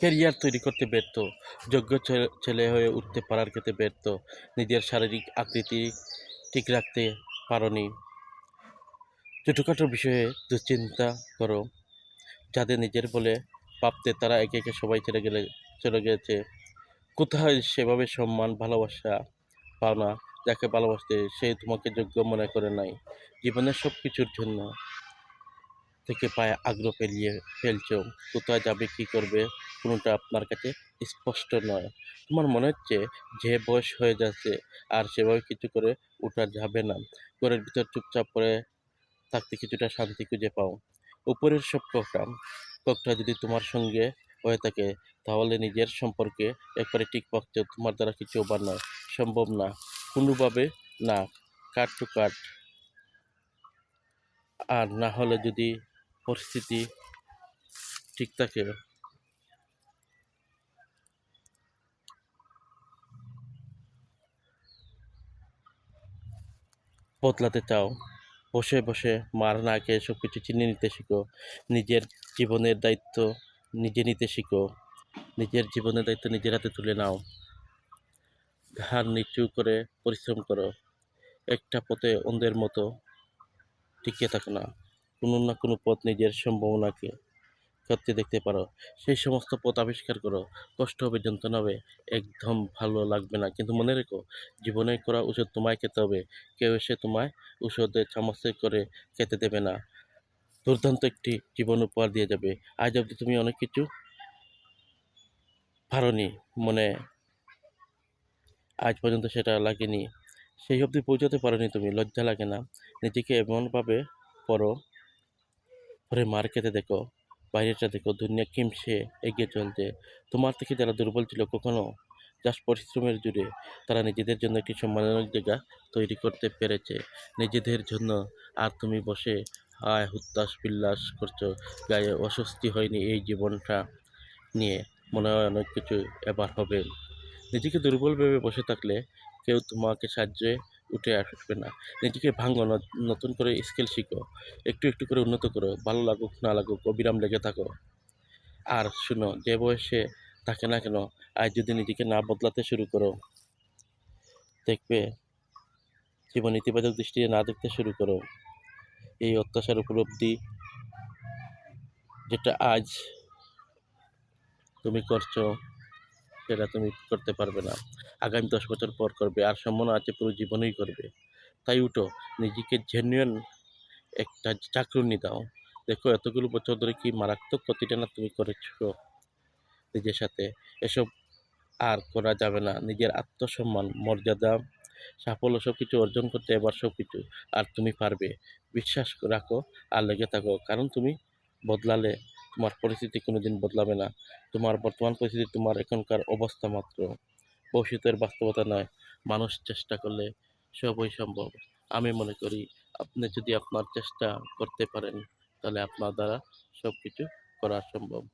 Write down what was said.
Career তৈরি করতে ব্যর্থ, যোগ্য ছেলে হয়ে উঠতে পারার ক্ষেত্রে ব্যর্থ, নিজের শারীরিক আকৃতি ঠিক রাখতে পারোনি। ছোটোখাটো বিষয়ে দুশ্চিন্তা করো, যাদের নিজের বলে ভাবতে তারা একে একে সবাই ছেড়ে গেলে, চলে গেছে। কোথায় সেভাবে সম্মান, ভালোবাসা পাও না, যাকে ভালোবাসতে সে তোমাকে যোগ্য মনে করে নাই। জীবনের সব কিছুর জন্য থেকে পায়ে আগ্রহ পেরিয়ে ফেলছো। কোথায় যাবে, কি করবে? কোনোটা আপনার কাছে স্পষ্ট নয়। তোমার মনে হচ্ছে যে বয়স হয়ে যাচ্ছে আর সেভাবে কিছু করে ওঠা যাবে না। ঘরের ভিতর চুপচাপ করে থাকতে কিছুটা শান্তি খুঁজে পাও। উপরের সব কথা কথা যদি তোমার সঙ্গে হয়ে থাকে, তাহলে নিজের সম্পর্কে একবারে ঠিক পাচ্ছ তোমার দ্বারা কিছু ওভার নয়, সম্ভব না। কোনোভাবে না, কাট টু কাট। আর না হলে যদি পরিস্থিতি ঠিক থাকে বদলাতে চাও, বসে বসে মার না খেয়ে সব কিছু চিনে নিতে শিখো, নিজের জীবনের দায়িত্ব নিজে নিতে শিখো, নিজের জীবনের দায়িত্ব নিজের হাতে তুলে নাও। ঘাড় নিচু করে পরিশ্রম করো, একটা পথে অন্ধের মতো টিকে থাকো না, কোনো না কোনো পথ নিজের সম্ভাবনাকে করতে দেখতে পারো। সেই সমস্ত পথ আবিষ্কার করো। কষ্ট হবে, যন্ত্রণা হবে, একদম ভালো লাগবে না। কিন্তু মনে রেখো, জীবনে করা ওষুধ তোমায় খেতে হবে। কেউ এসে তোমায় ওষুধে চামচে করে খেতে দেবে না। দুর্দান্ত একটি জীবন উপহার দিয়ে যাবে। আজ অবধি তুমি অনেক কিছু পারোনি, মনে আজ পর্যন্ত সেটা লাগেনি। সেই অবধি পৌঁছাতে পারোনি তুমি, লজ্জা লাগে না। নিজেকে এমনভাবে পড়ো পরে মার খেতে দেখো। বাইরেটা দেখো, দুনিয়া কিমসে এগিয়ে চলছে। তোমার থেকে যারা দুর্বল ছিল কখনো? জাস্ট পরিশ্রমের জুড়ে তারা নিজেদের জন্য একটি সম্মানজনক জায়গা তৈরি করতে পেরেছে। নিজেদের জন্য আর তুমি বসে হায় হুত্তাস বিল্লাস করছ, গায়ে অস্বস্তি হয়নি এই জীবনটা নিয়ে। মনে হয় অনেক কিছু এবার হবে। নিজেকে দুর্বল ভেবে বসে থাকলে কেউ তোমাকে সাহায্যে উঠে আসবে না। নিজেকে ভাঙো, ন- নতুন করে স্কিল শিখো। একটু একটু করে উন্নত করো। ভালো লাগুক, না লাগুক, অবিরাম লেগে থাকো। আর শুনো, যে বয়সে থাকে না কেন, আজ যদি নিজেকে না বদলাতে শুরু করো, দেখবে জীবন ইতিবাচক দৃষ্টিতে না দেখতে শুরু করো। এই অত্যাচার উপলব্ধি যেটা আজ তুমি করছ সেটা তুমি করতে পারবে না। আগামী দশ বছর পর করবে, আর সম্ভাবনা আছে পুরো জীবনেই করবে। তাই উঠো, নিজেকে জেনুইন একটা চাকরুনি দাও। দেখো, এতগুলো বছর ধরে কি মারাত্মক ক্ষতিটা না তুমি করেছ নিজের সাথে? এসব আর করা যাবে না। নিজের আত্মসম্মান, মর্যাদা, সাফল্য সব কিছু অর্জন করতে এবার সব কিছু আর তুমি পারবে। বিশ্বাস রাখো আর লেগে থাকো। কারণ তুমি বদলালে তোমার পরিস্থিতি কোনোদিন বদলাবে না। তোমার বর্তমান পরিস্থিতি, তোমার এখনকার অবস্থা মাত্র। ভবিষ্যতের বাস্তবতা নয়। মানুষ চেষ্টা করলে সবই সম্ভব। আমি মনে করি, আপনি যদি আপনার চেষ্টা করতে পারেন, তাহলে আপনার দ্বারা সব কিছু করা সম্ভব।